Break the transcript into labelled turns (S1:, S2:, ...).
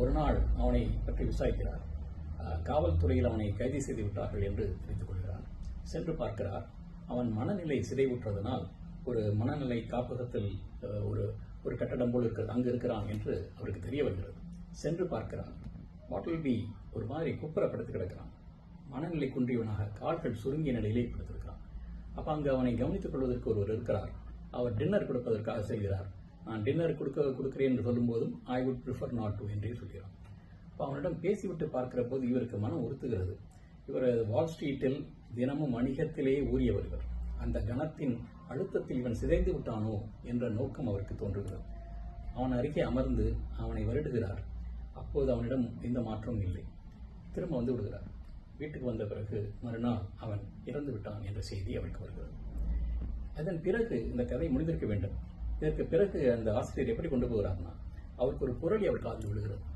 S1: ஒரு நாள் அவனை பற்றி விசாரிக்கிறார். காவல்துறையில் அவனை கைது செய்து விட்டார்கள் என்று தெரிந்து கொள்கிறார். சென்று பார்க்கிறார். அவன் மனநிலை சிதைவுற்றதனால் ஒரு மனநிலை காப்பகத்தில் ஒரு ஒரு கட்டடம் போல் இருக்கிறது அங்கு இருக்கிறான் என்று அவருக்கு தெரிய வருகிறது. சென்று பார்க்கிறான். பாட்டில் பி ஒரு மாதிரி குப்புறப்படுத்தி கிடக்கிறான். மனநிலை குன்றியவனாக கால்கள் சுருங்கிய நிலையிலே படுத்திருக்கிறான். அப்போ அங்கு அவனை கவனித்துக் கொள்வதற்கு ஒருவர் இருக்கிறார். அவர் டின்னர் கொடுப்பதற்காக செய்கிறார் நான் டின்னர் கொடுக்க கொடுக்குறேன் என்று சொல்லும்போதும் I would prefer not to என்றே சொல்கிறான். இப்போ அவனிடம் பேசிவிட்டு பார்க்கிற போது இவருக்கு மனம் உறுத்துகிறது. இவர் வால் ஸ்ட்ரீட்டில் தினமும் வணிகத்திலேயே ஊறியவர் இவர். அந்த கணத்தின் அழுத்தத்தில் இவன் சிதைந்து விட்டானோ என்ற நோக்கம் அவருக்கு தோன்றுகிறது. அவன் அருகே அமர்ந்து அவனை வருடுகிறார். அப்போது அவனிடம் எந்த மாற்றமும் இல்லை. திரும்ப வந்து விடுகிறார். வீட்டுக்கு வந்த பிறகு மறுநாள் அவன் இறந்து விட்டான் என்ற செய்தி அவருக்கு வருகிறது. அதன் பிறகு இந்த கதை முடிந்திருக்க வேண்டும். இதற்கு பிறகு அந்த ஆசிரியர் எப்படி கொண்டு போகிறார்னா அவருக்கு ஒரு புரளி அவர் காதில் விழுகிறது.